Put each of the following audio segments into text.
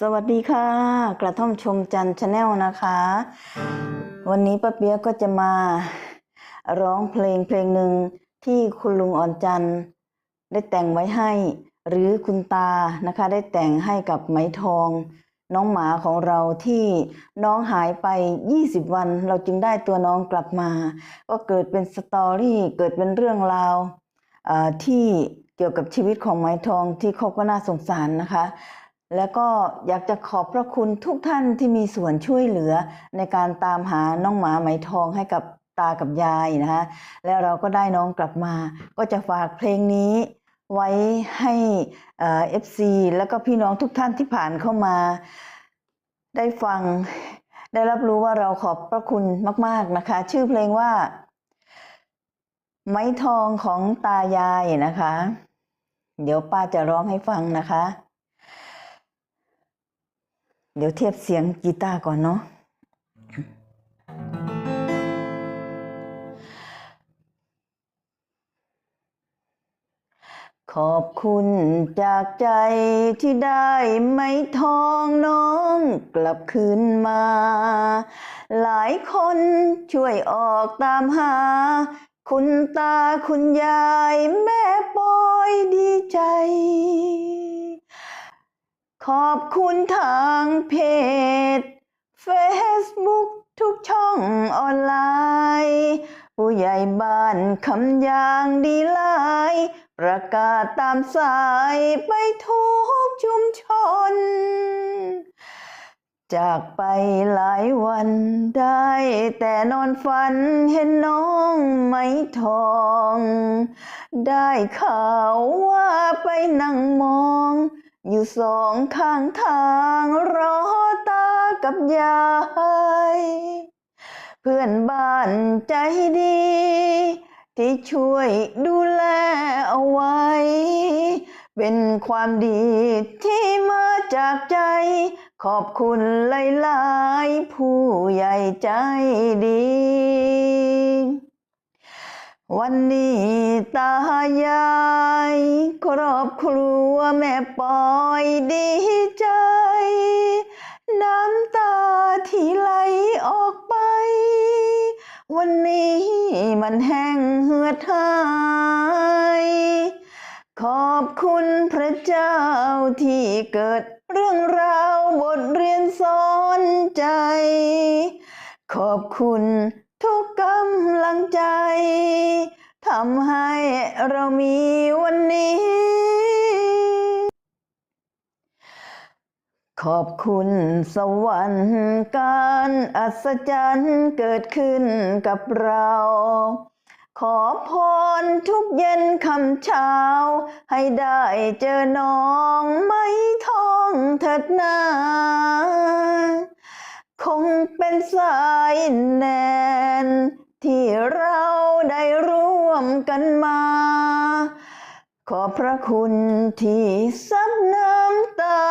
สวัสดีค่ะ กระท่อมชมจันชาแนลนะคะ วันนี้ป้าเปียกก็จะมาร้องเพลงเพลงหนึ่งที่คุณลุงอ่อนจันได้แต่งไว้ให้ หรือคุณตานะคะ ได้แต่งให้กับไหมทอง น้องหมาของเราที่น้องหายไป 20 วัน เราจึงได้ตัวน้องกลับมา ก็เกิดเป็นสตอรี่เกิดเป็นเรื่องราวที่เกี่ยวกับชีวิตของไหมทองที่เขาก็น่าสงสารนะคะ แล้วก็อยากจะขอบพระคุณทุกท่านที่มีส่วนช่วยเหลือในการตามหาน้องหมาไหมทองให้กับตากับยายนะคะแล้วเราก็ได้น้องกลับมา ก็จะฝากเพลงนี้ไว้ให้เอฟซีแล้วก็พี่น้องทุกท่านที่ผ่านเข้ามา ได้ฟังได้รับรู้ว่าเราขอบพระคุณมาก ๆนะคะ ชื่อเพลงว่า ไม้ทองของตายายนะคะ เดี๋ยวป้าจะร้องให้ฟังนะคะ เดี๋ยวเทียบเสียงกีตาร์ก่อนเนาะขอบคุณจากใจที่ได้ไม้ทองน้องกลับคืนมา หลายคนช่วยออกตามหา คุณตาคุณยายแม่ปอยดีใจ ขอบคุณทางเพจ Facebook ทุกช่องออนไลน์ ผู้ใหญ่บ้านคำยางดีหลาย ประกาศตามสายไปทุกชุมชน จากไปหลายวันได้แต่นอนฝันเห็นน้องไหมทอง ได้ข่าวว่าไปนั่งมอง อยู่สองข้างทางรอตากับยาย เพื่อนบ้านใจดี ที่ช่วยดูแลเอาไว้ เป็นความดีที่มาจากใจ ขอบคุณหลายๆ ผู้ใหญ่ใจดี วันนี้ตายายครอบครัวแม่ปอยดีใจ น้ำตาที่ไหลออกไป วันนี้มันแห้งเหือดหาย ขอบคุณพระเจ้าที่เกิดเรื่องราวบทเรียนสอนใจ ขอบคุณ กำลังใจทำให้เรามีวันนี้ ขอบคุณสวรรค์การอัศจรรย์เกิดขึ้นกับเรา ขอพรทุกเย็นคำเช้า ให้ได้เจอน้องไม่ท้องเถิดนา งเป็นสายแนน ที่เราได้ร่วมกันมา ขอพระคุณที่ซับน้ำตา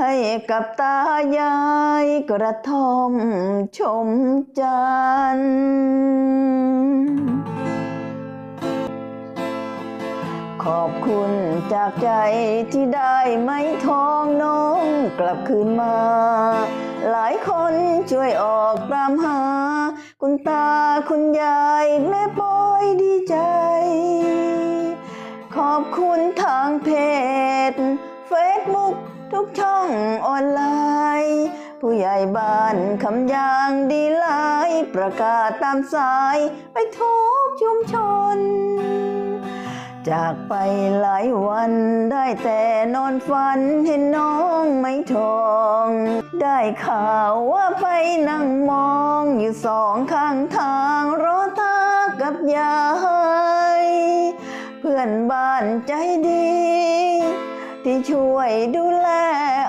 ให้กับตายายกระท่อมชมจันทร์ ขอบคุณจากใจที่ได้ไม้ทองน้องกลับคืนมา หลายคนช่วยออกตามหา คุณตาคุณยายแม่ปอยดีใจ ขอบคุณทางเพจเฟซบุ๊กทุกช่องออนไลน์ ผู้ใหญ่บ้านคำยางดีหลาย ประกาศตามสายไปทุกชุมชน จากไปหลายวันได้แต่นอนฝันเห็นน้องไม่ทอง ได้ข่าวว่าไปนั่งมองอยู่สองข้างทางรอตากับยาย เพื่อนบ้านใจดี ที่ช่วยดูแล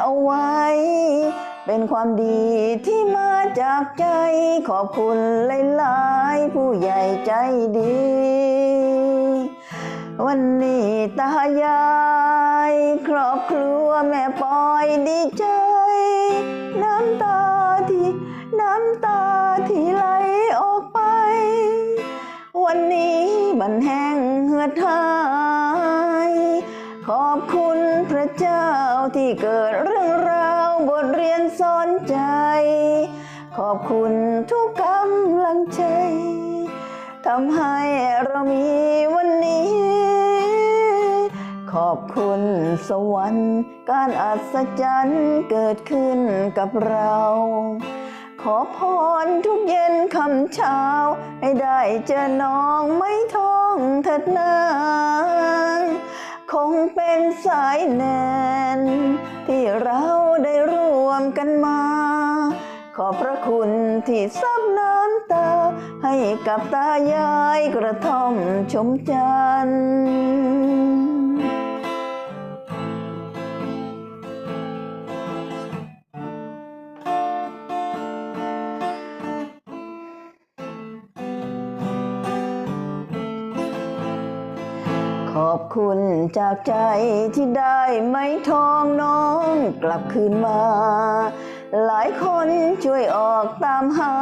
เอาไว้ เป็นความดีที่มาจากใจขอบคุณหลายๆ ผู้ใหญ่ใจดี วันนี้ตายายครอบครัวแม่ปอยดีใจ น้ำตาที่น้ำตาที่ไหลออกไป วันนี้มันแห้งเหือดหาย ขอบคุณพระเจ้าที่เกิดเรื่องราวบทเรียนสอนใจ ขอบคุณทุกกำลังใจทำให้เรามีวันนี้ อบคุณสวรรค์ การอัศจรรย์เกิดขึ้นกับเรา ขอพรทุกเย็นคำเช้า ให้ได้เจอน้องไม่ท้องเถิดนางคงเป็นสายแนน ที่เราได้ร่วมกันมา ขอพระคุณที่ซับน้ำตา ให้กับตายายกระท่อมชมจันทร์ คุณจากใจที่ได้ไม่ทองน้องกลับคืนมา หลายคนช่วยออกตามหา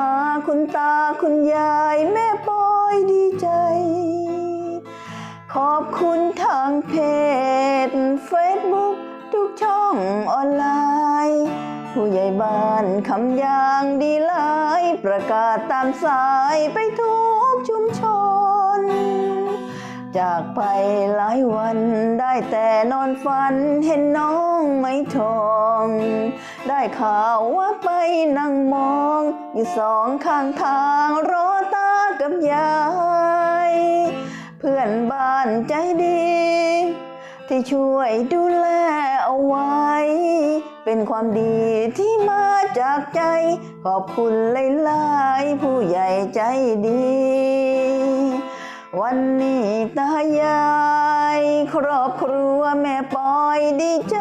คุณตาคุณยายแม่ปอยดีใจ ขอบคุณทางเพจเฟซบุ๊กทุกช่องออนไลน์ ผู้ใหญ่บ้านคำยางดีหลาย ประกาศตามสายไปทุกชุมชน จากไปหลายวันได้แต่นอนฝันเห็นน้องไม่ทอง ได้ข่าวว่าไปนั่งมอง อยู่สองข้างทางรอตากับยาย เพื่อนบ้านใจดี ที่ช่วยดูแลเอาไว้ เป็นความดีที่มาจากใจ ขอบคุณหลายๆผู้ใหญ่ใจดี วันนี้ตายายครอบครัวแม่ปอยดีใจ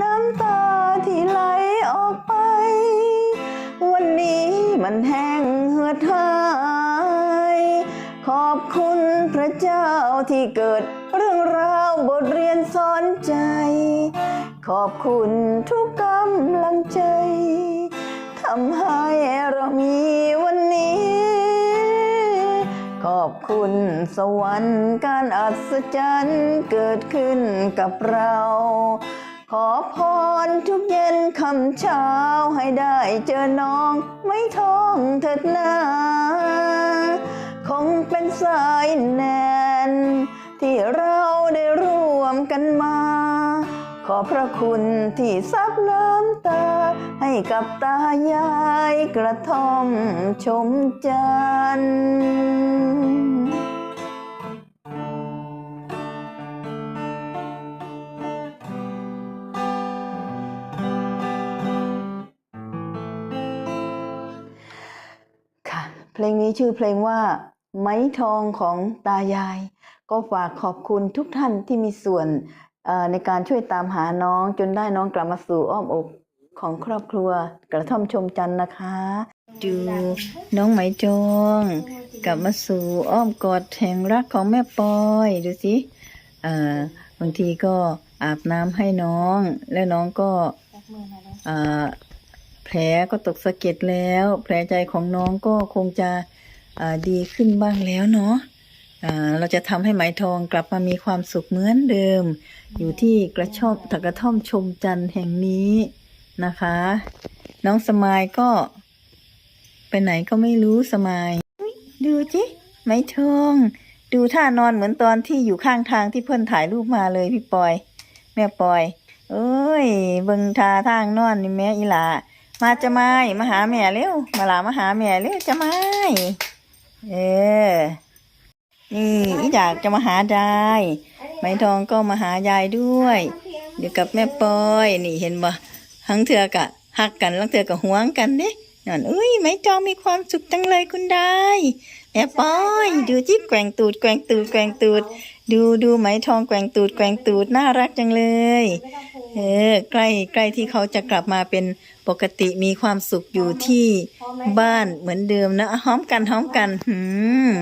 น้ำตาที่ไหลออกไป วันนี้มันแห้งเหือดหาย ขอบคุณพระเจ้าที่เกิดเรื่องราวบทเรียนสอนใจ ขอบคุณทุกกำลังใจทำให้เรามีวันนี้ ขอบคุณสวรรค์การอัศจรรย์เกิดขึ้นกับเรา ขอพรทุกเย็นคำเช้าให้ได้เจอน้องไม่ท้องเถิดนาคงเป็นสายแนน ที่เราได้ร่วมกันมา ขอพระคุณที่ซับน้ำตา ให้กับตายายกระท่อมชมจันทร์ค่ะเพลงนี้ชื่อเพลงว่า ไม้ทองของตายาย ก็ฝากขอบคุณทุกท่านที่มีส่วน ในการช่วยตามหาน้องจนได้น้องกลับมาสู่อ้อมอกของครอบครัวกระท่อมชมจันทร์นะคะ ดูน้องไหมจงกลับมาสู่อ้อมกอดแห่งรักของแม่ปอยดูสิบางทีก็อาบน้ำให้น้อง แล้วน้องก็แผลก็ตกสะเก็ดแล้ว แผลใจของน้องก็คงจะดีขึ้นบ้างแล้วเนาะ เราจะทำให้ไหมทองกลับมามีความสุขเหมือนเดิม อยู่ที่กระช่อมถักกระท่อมชมจันทร์แห่งนี้นะคะ น้องสมายก็ ไปไหนก็ไม่รู้สมายดูจิไหมทองดูท่านอนเหมือนตอนที่อยู่ข้างทางที่เพื่อนถ่ายรูปมาเลยพี่ปอย แม่ปอยเอ้ยเบิงทาทางนอนนี่แม่อีหลามาจะไม่มาหาแม่เร็วมาหลามาหาแม่เร็วจะไม่เออ นี่อยากจะมาหาได้ไหมทองก็มาหายายด้วยเดี๋ยวกับแม่ปอยนี่เห็นบ่หังเถือกะหักกันลังเถือกะหวงกันเด้นั่นเอ้ยไหมจองมีความสุขจังเลยคุณได้ แม่ปอย ดูจิแกว่งตูดแกว่งตูดแกว่งตูด ดูดูไหมทองแกว่งตูดแกว่งตูดน่ารักจังเลย เออใกล้ใกล้ที่เขาจะกลับมาเป็นปกติมีความสุขอยู่ที่บ้านเหมือนเดิมนะอะหอมกันหอมกันหืม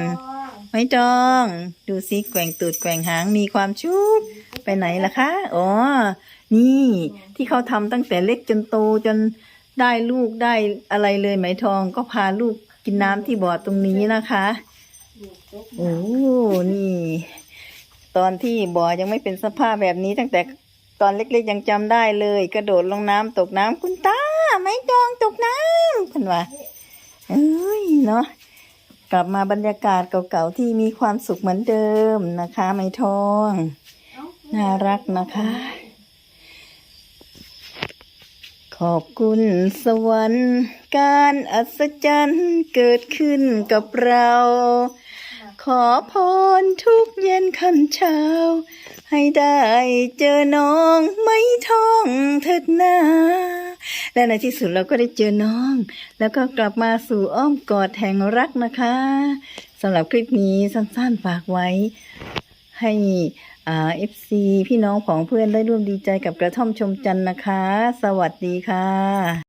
ไม่ต้อง ดูสิแกว่งตูดแกว่งหางมีความชุบไปไหนล่ะคะอ๋อนี่ที่เขาทำตั้งแต่เล็กจนโตจนได้ลูกได้อะไรเลยไหมทองก็พาลูกกินน้ำที่บ่อตรงนี้นะคะโอ้นี่ ตอนที่บ่อยังไม่เป็นสภาพแบบนี้ตั้งแต่ตอนเล็กๆยังจำได้เลย กระโดดลงน้ำตกน้ำคุณตา ไม่ตองตกน้ำคุณว่าเอ้ยเนาะ กลับมาบรรยากาศเก่าๆที่มีความสุขเหมือนเดิมนะคะไม่ท้อง น่ารักนะคะ ขอบคุณสวรรค์ การอัศจรรย์เกิดขึ้นกับเรา ขอพรทุกเย็นค่ำเช้า ให้ได้เจอน้องไม่ท้องเถิดนา และในที่สุดเราก็ได้เจอน้อง แล้วก็กลับมาสู่อ้อมกอดแห่งรักนะคะสำหรับคลิปนี้สั้นๆฝากไว้ ให้เอฟซีพี่น้องของเพื่อนได้ร่วมดีใจกับกระท่อมชมจันนะคะ สวัสดีค่ะ